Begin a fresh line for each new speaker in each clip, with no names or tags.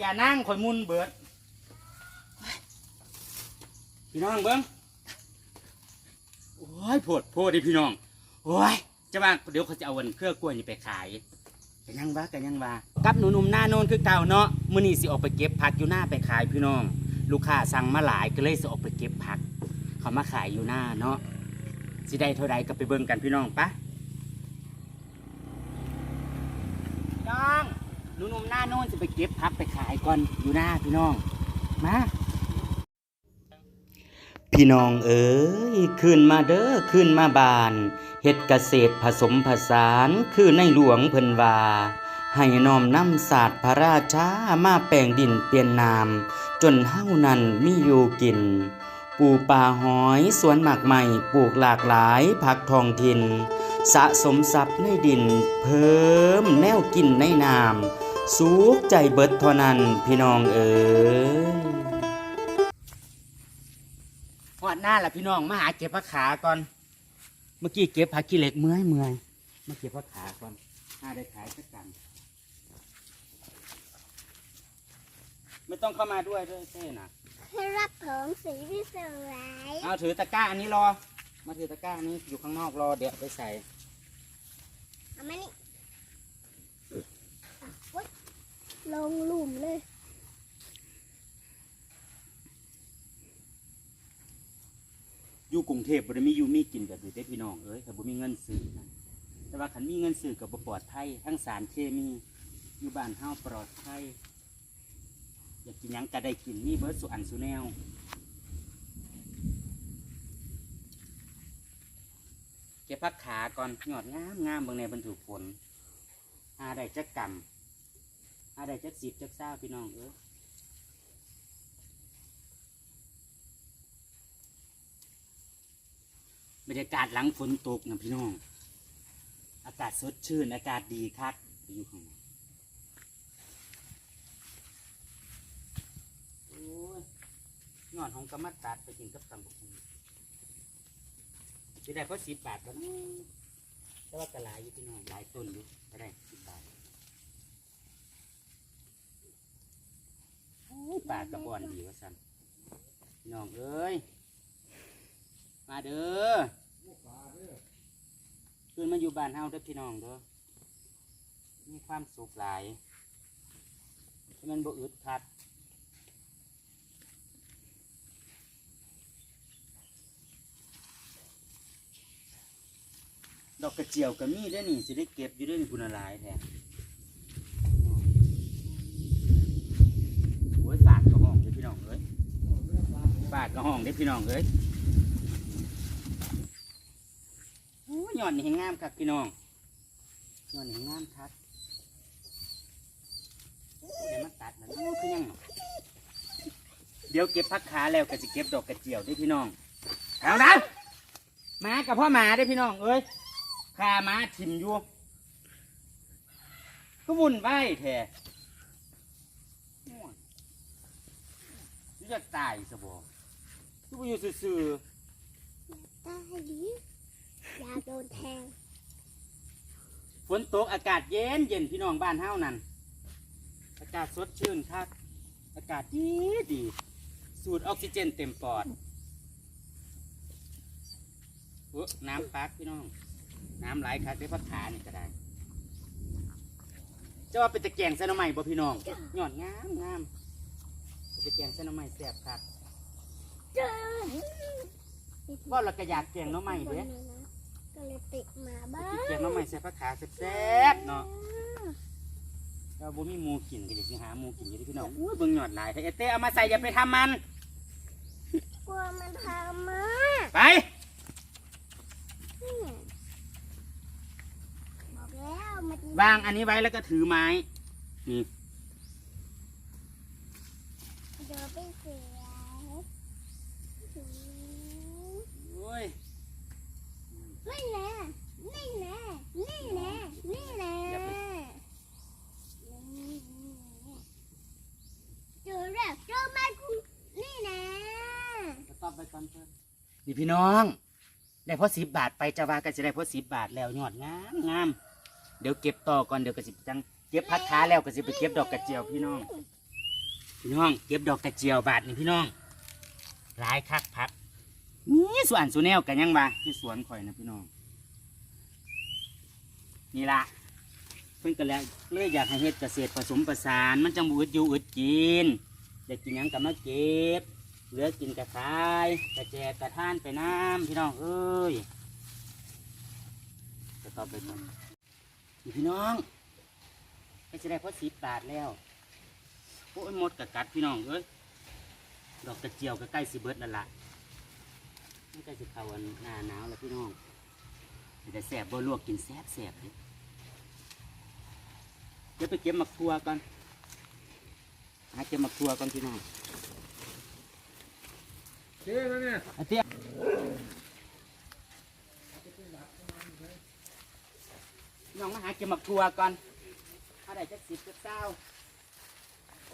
อย่านั่งข่อยมุนเบิดพี่น้องเบิ้งโอ้ยโพดโพดดิพี่น้องโอ้ยจะว่าเดี๋ยวเขาจะเอาวันเครือกล้วยนี่ไปขายกันยังวะกันยังวะกับหนูหนุ่มหน้าโนนคือเก่าเนาะมื้อนี้สิออกไปเก็บผักอยู่หน้าไปขายพี่น้อง ลูกค้าสั่งมาหลายก็เลยสิออกไปเก็บผัก เขามาขายอยู่หน้าเนาะสิได้เท่าใดก็ไปเบิ่งกันพี่น้องปะน้อง หนูหนุ่มหน้าโน่นจะไปเก็บผักไปขายก่อนอยู่หน้าพี่น้อง มา พี่น้องเอ๋ยขึ้นมาเด้อขึ้นมาบานเฮ็ดเกษตรผสมผสานคือในหลวงเพิ่นว่าให้น้อมนำศาสตร์พระราชามาแปลงดินเปลี่ยนนาม จนเฮานั้นมีอยู่กินปลูกป่าหอยสวนหมากใหม่ปลูกหลากหลายผักทองถิ่นสะสมทรัพย์ในดิน เพิ่มแนวกินในนาม สุขใจเบิดเท่านั้นพี่น้องเอ๋ยหอดหน้าละพี่น้องมาหาเก็บผักขาก่อน เมื่อกี้เก็บผักขี้เหล็กเมื่อยเมื่อยมาเก็บผักขาก่อนหาได้ขายสักกันไม่ต้องเข้ามาด้วยด้วยเต้นะ
ให้รับผมสีที่สวย
เอาถือตะกร้าอันนี้รอ มาถือตะกร้าอันนี้อยู่ข้างนอกรอเดี๋ยวเอาไปใส่
เอามานี่อะโอ๊ย ลงหลุมเลย
อยู่กรุงเทพบ่ได้มีอยู่มีกินแบบนี้เด้พี่น้องเอ้ยแต่บ่มีเงินซื้อนะแต่ว่าคันมีเงินซื้อกับบ่ปลอดภัยทั้งสารเคมีอยู่บ้านเฮาปลอดภัยอยากกินหยังก็ได้กินมีเบิดสุอันสุแนวเก็บผักขาก่อนหยอดงามงามบิ่งในบรรทุกฝนหาได้จักกำ หาได้จักสิบจักเศร้าพี่น้องเอ้ยบรรยากาศหลังฝนตกนะพี่น้อง อากาศสดชื่น อากาศดีคักไปอยู่ข้างในโอ้ยงอนของกรรมตัดไปกินกับตำบุกหุ่งจะได้เพราะสิบบาทแล้วแต่ว่ากระหลายอยู่พี่น้องหลายต้นอยู่ก็ได้สิบบาทโอ้ย ปากกระบอนดีว่าสันพี่น้องเอ้ย มาเด้อคืนมาอยู่บ้านเฮาเด้อพี่น้องเด้อ มีความสุขหลายให้มันบ่อึดคัดดอกกระเจียวก็มีได้นี่สิได้เก็บอยู่ได้อนี่คุณลายแท้โอ้ยปากกระห้องเด้อพี่น้องเอ้ยปากกระห้องเด้พี่น้องเอ้ยโอ้ยยอดนี่ให้งามครับพี่น้องยอดนี่ให้งามครับเดี๋ยวมาตัดมันโอ้ยคือยังเดี๋ยวเก็บพักขาแล้วก็จะเก็บดอกกระเจียวได้พี่น้องเอานะหมากับพ่อหมาได้พี่น้องเอ้ยขาหมาถิ่มอยู่ก็วุ่นวายแท้โอ้ยนี่จะตายสบอ ไปอยู่ซื่อๆ
ตายดีอยากโดนแทง
ฝนตกอากาศเย็นเย็นพี่น้องบ้านเฮานั่นอากาศสดชื่นครับอากาศดีดีสูดออกซิเจนเต็มปอดเอ้อน้ำปักพี่น้อง น้ำไหลครับได้พักขานี่ก็ได้จะว่าเป็นตะแกรงเส้นหน่อไม้บ่พี่น้องยอดงามงามเป็นตะแกรงเส้นหน่อไม้แซ่บครับ
เจอ
ว่าเราก็อยากแกงหน่อไม้เด้
ก็เลยติดมาบ้า
กินแกงหน่อไม้ใส่ผักขาแซ่บๆเนาะเราบ่มีหมูกินก็อยากสิหาหมูกินอยู่ที่พี่น้องอุ้ยเบิ่งหยอดหลายแต่เอเต้เอามาใส่อย่าไปทำมัน
กลัวมันทำมา
ไป
เนี่ยบอกแล้วมัน
วางอันนี้ไว้แล้วก็ถือไม้นี่
เดี๋ยวไปเสีย
โอ้ย
นี่แน่นี่แน่นี่แน่นี่แน่เจอแล้วเจอแม่คุณนี่แน่
จะตอบไปก่อนเพิ่นนี่พี่น้อง ได้พอสิบบาทไปจะว่าก็จะได้พอสิบบาทแล้วยอดงามงามเดี๋ยวเก็บต่อก่อนเดี๋ยวก็สิจังเก็บพักขาแล้วก็สิไปเก็บดอกกระเจียวพี่น้อง พี่น้องเก็บดอกกระเจียวบาทนี่พี่น้อง หลายคักพักนี่สวนสุแนวกันยังวะที่สวนข่อยนะพี่น้อง นี่ละเพิ่นก็แล้วเลยอยากให้เฮ็ดเกษตรผสมผสาน มันจังบูดอยู่อึดกินได้กินหยังก็มาเก็บ เหลือกินกระขายกระแจกกระท่านไปน้ำพี่น้องเอ้ยจะต่อไปก่อนพี่น้องก็จะได้พอสิบบาทแล้วโอ้ยหมดกะกัดพี่น้องเอ้ย ดอกกระเจียวก็ใกล้สิเบิดแล้วล่ะมันใกล้สิเข้าวันหน้าหนาวแล้วพี่น้องแต่แสบบ่ลวกกินแสบแสบเลยเดี๋ยวไปเก็บหมักทัวก่อนหาเก็บหมักทัวก่อนพี่น้อง
เจ๊แล้วเนี่ย
อาเตี้ยพี่น้องมาหาเก็บหมักทัวก่อนถ้าได้จักสิบจักเศร้า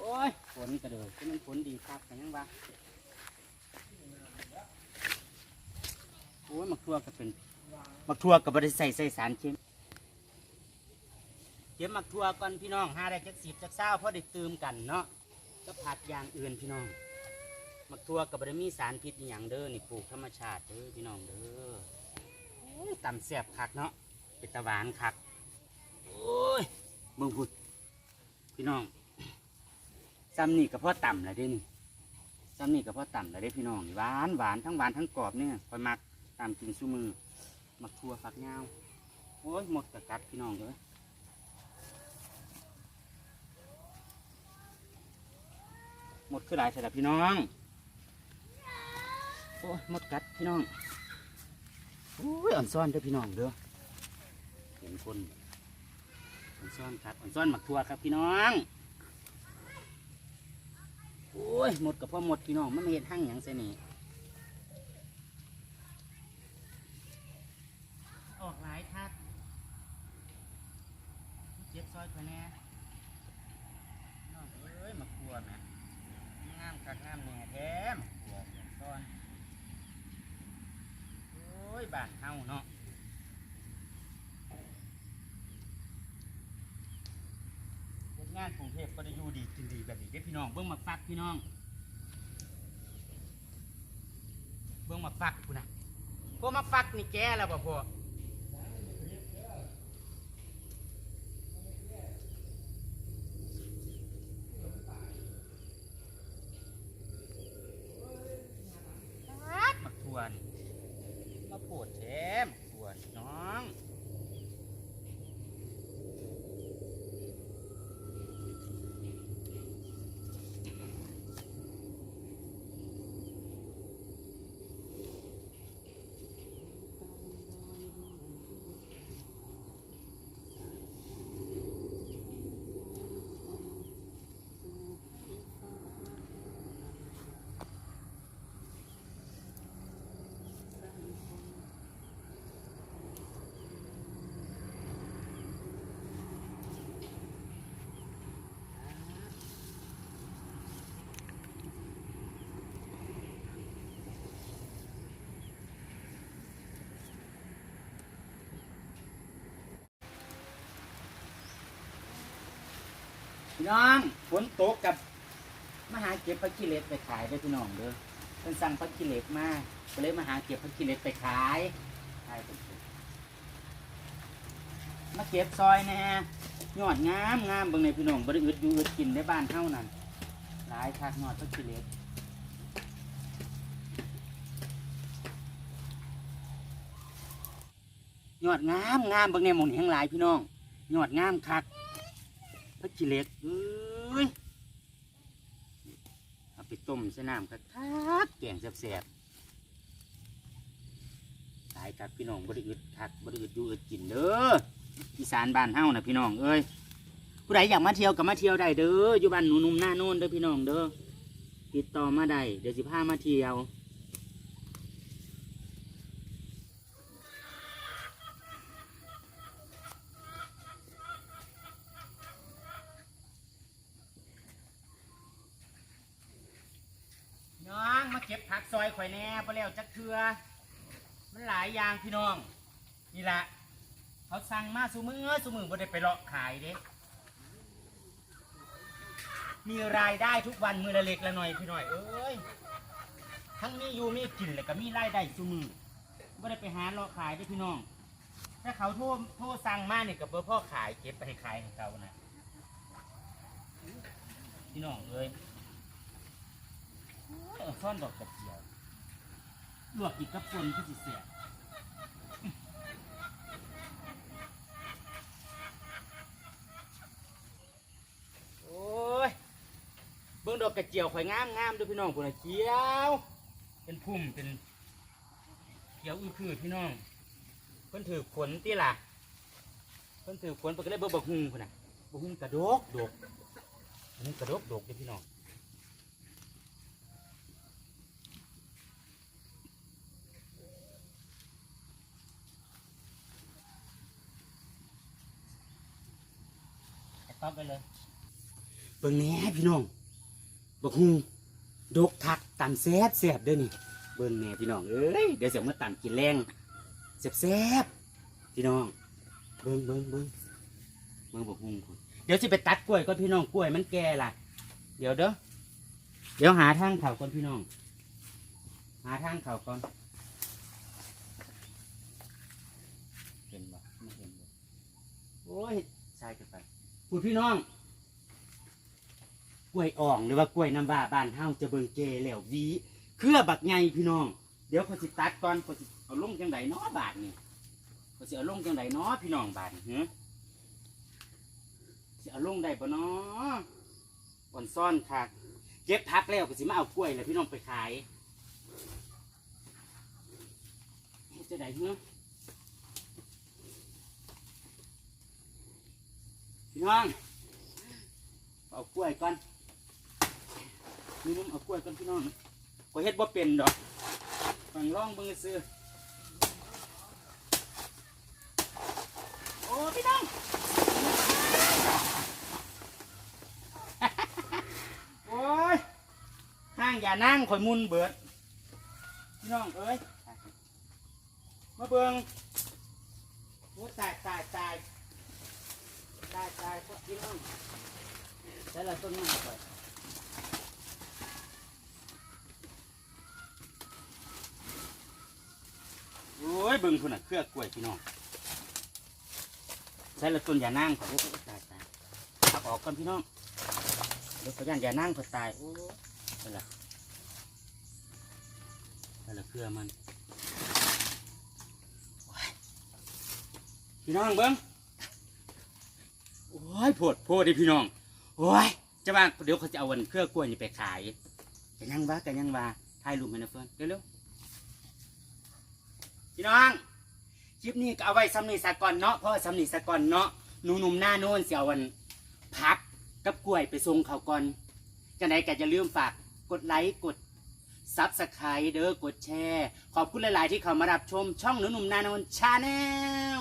โอ้ยฝนกระเดิดที่มันฝนดีครับแต่ยังวะโอ้ยมักทั่วก็เป็นมักทั่วกับบริใส่ใส่สารเคมีเก็บมักทั่วก่อนพี่น้องหาได้จักสิบจักเศร้าเพราะได้ตื่มกันเนาะก็ผัดอย่างอื่นพี่น้อง มักทั่วกับบริมีสารพิษอหย่างเด้อนี่ปลูกธรรมชาติเด้อพี่น้องเด้อโอ้ยตำแซ่บคักเนาะเป็นตะหวานคักโอ้ยเบิ่งพุดพี่น้อง ซ้ำนี่กับพ่อต่ำเลยเด้นี่ซ้ำนี่กับพ่อต่ำเลยเด้พี่น้องหวานหวานทั้งหวานทั้งกรอบเนี่ยคอยมักตามกินซูมือมักทั่วฝักยาโอ้ยหมดกระกัดพี่น้องเลยหมดคือหลายสำหรับพี่น้องโอ้ยหมดกัดพี่น้องโอ้ยอ่อนซ่อนเด้อพี่น้องเด้อเห็นคนอ่อนซ่อนครับอ่อนซ่อนหมักทั่วครับพี่น้อง โอ้ยหมดกับพ่อหมดพี่น้องมันไม่เห็นหั่งหยังใส่นี่ออกหลายทักเจ็บซอยคะแนนน้องเอ้ยมากลัวนะงามคักงามแหน่แท้มากลัวเสียงซ้อนโอ้ยบานเฮาเนาะเฮ็ดงานกรุงเทพก็ได้ อยู่ดีกินดีแบบนี้เด้อพี่น้องเบิ่งมาฟักพี่น้อง เบิ่งมาฟักคุณนะพวกมาฟักนี่แก่แล้วบ่พ่อ มักทวนมาปวดแชมปวดน้อง พี่น้องฝนตกกับมาหาเก็บผักขี้เล็กไปขายเด้อพี่น้องเด้อเพิ่นสั่งผักขี้เล็กมาก็เลยมาหาเก็บผักขี้เล็กไปขายขายเป็นสุดมาเก็บซอยแน่ยอดงามงามเบิ่งในพี่น้องบริอึดอยู่อึดกินในบ้านเท่านั้นหลายคักยอดผักขี้เล็กยอดงามงามเบิ่งในหมองนี้ทั้งหลายพี่น้องยอดงามคัก พักกิเหล็กเอ้ยเอาไปต้มใส่น้ำคักๆแกงแซ่บๆตายครับพี่น้องบริอึดคักบริอึดอยู่อึดกินเด้ออีสานบ้านเฮานะพี่น้องเอ้ยผู้ใดอยากมาเที่ยวก็มาเที่ยวได้เด้ออยู่บ้านหนูนุ่มหน้าโน่นเด้อพี่น้องเด้อติดต่อมาได้เดี๋ยวสิพามาเที่ยวน้องมาเก็บผักซอยข่อยแน่พอแล้วจักเทือมันหลายอย่างพี่น้อง นี่แหละเขาสั่งมาสูมือสูมือบ่ได้ไปเลาะขายเด้มีรายได้ทุกวันมือละเล็กละหน่อยพี่หน่อยเอ้ยทั้งมีอยู่มีกินแล้วก็มีรายได้ซุมือไม่ได้ไปหาเลาะขายเด้พี่น้อง ถ้าเขาโทษโทษสั่งมาเนี่ยกับเบอร์พ่อขายเก็บไปให้ขายให้เขานะพี่น้องเอ้ย เออซ่อนดอกกระเจียวลวกอีกกับปนที่สิเสียโอ้ยเบิ่งดอกกระเจียวข่อยงามงามด้วยพี่น้องพุ่นน่ะเขียว เป็นพุ่มเป็นเขียวอือคือพี่น้อง เพิ่นถือขนติล่ะ เพิ่นถือขนเพิ่นก็เลยเบิ่งบักฮุงพุ่นน่ะบักฮุงกระดกดกบักฮุงกระดกดกเด้อพี่น้อง ต๊อบไปเลยเบิ่งแหน่พี่น้องบักฮุงดกทักตำแซ่บแซ่บเด้อนี่เบิ่งแหน่พี่น้องเอ้ยเดี๋ยวเสียมาตำกินแรงแซ่บแซ่บพี่น้อง เบิ่งเบิ่งเบิ่งเบิ่งบักฮุงพุ่นเดี๋ยวสิไปตัดกล้วยก่อนพี่น้องกล้วยมันแก่ล่ะ เดี๋ยวเด้อเดี๋ยวหาทางเข่าก่อนพี่น้อง หาทางเข่าก่อนเห็นบ่ไม่เห็นบ่โอ้ยใช่กันไป พูดพี่น้อง กล้วยอ่องหรือว่ากล้วยน้ำว้าบ้านเฮาจะเบิงเกแล้วหวี เครือบักไงพี่น้อง เดี๋ยวเขาสิตัดก่อนเขาสิเอาลงจังไดเนาะบาทนี่เขาสิเอาลงจังไดเนาะพี่น้องบาทนี่หือสิเอาลงได้ปะเนาะอ่อนซ่อนคักเก็บพักแล้วก็สิมาเอากล้วยแล้วพี่น้องไปขายเฮ็ดจะได้หือ พี่น้องเอากล้วยก่อนนี่นุ่มเอากล้วยก่อนพี่น้องก็เฮ็ดบ่เป็นดอกฟังร้องเบิ่งซื้อโอ้พี่น้องโอ้ยห้างอย่านั่งข่อยมุนเบิดพี่น้องเอ้ยมาเบิ่งโอ้ตายตายตายตายตาย พี่น้องใช้ละต้นไม้ก่อนโอ้ยเบิ่งพุ่นน่ะเครือกล้วยพี่น้องใช้ละต้นอย่านั่งก่อนโอ้ยตายตายเอาออกก่อนพี่น้องเดี๋ยวขยันยานั่งก็ตายโอ้ยนั่นแหละนั่นแหละเครือมันพี่น้องเบิ่ง อ้ยโพดโพดดิพี่น้อง โอ้ยจะว่าเดี๋ยวเขาจะเอาวันเครือกล้วยนี่ไปขายกันยังว่ากันยังว่าถ่ายรูปให้นะเพื่อนเร็วๆพี่น้องคลิปนี้ก็เอาไว้ซ้ำนีสะก่อนเนาะเพราะว่าซ้ำนีสะก่อนเนาะหนูหนุ่มหน้าโน้นเสียวันพักกับกล้วยไปส่งเขาก่อนจังไหนก็จะลืมฝากกดไลค์กดซับสไครต์เด้อกดแชร์ ขอบคุณหลาย ๆ ที่เข้ามารับชมช่องหนูหนุ่มหน้าโน้นชาแนล